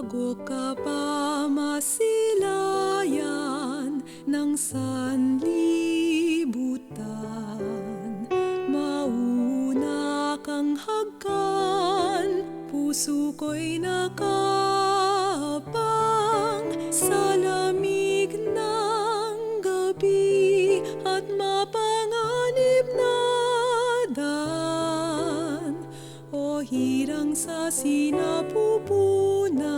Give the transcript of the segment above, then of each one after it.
Bago ka pa masilayan ng sanlibutan Mauna kang hagkan, puso ko'y nakapang Sa lamig ng gabi at mapanganib na dan O hirang sa sinapupunan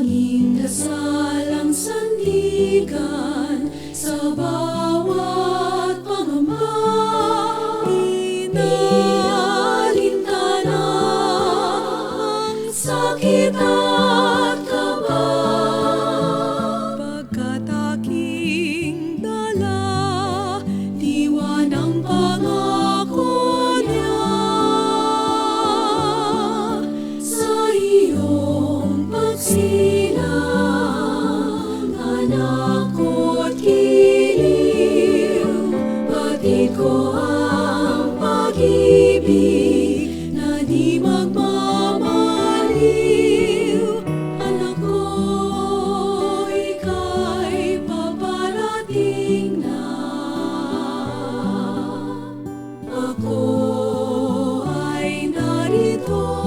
Tanging dasal ang sandigan sa bahay. 多。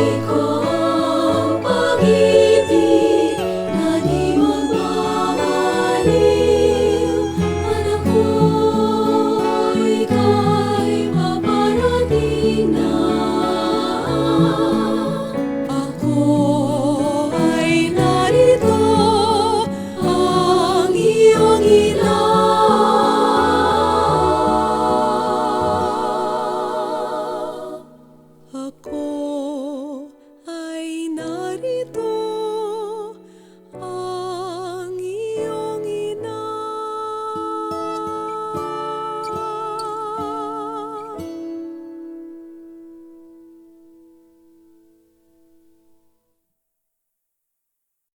comigo.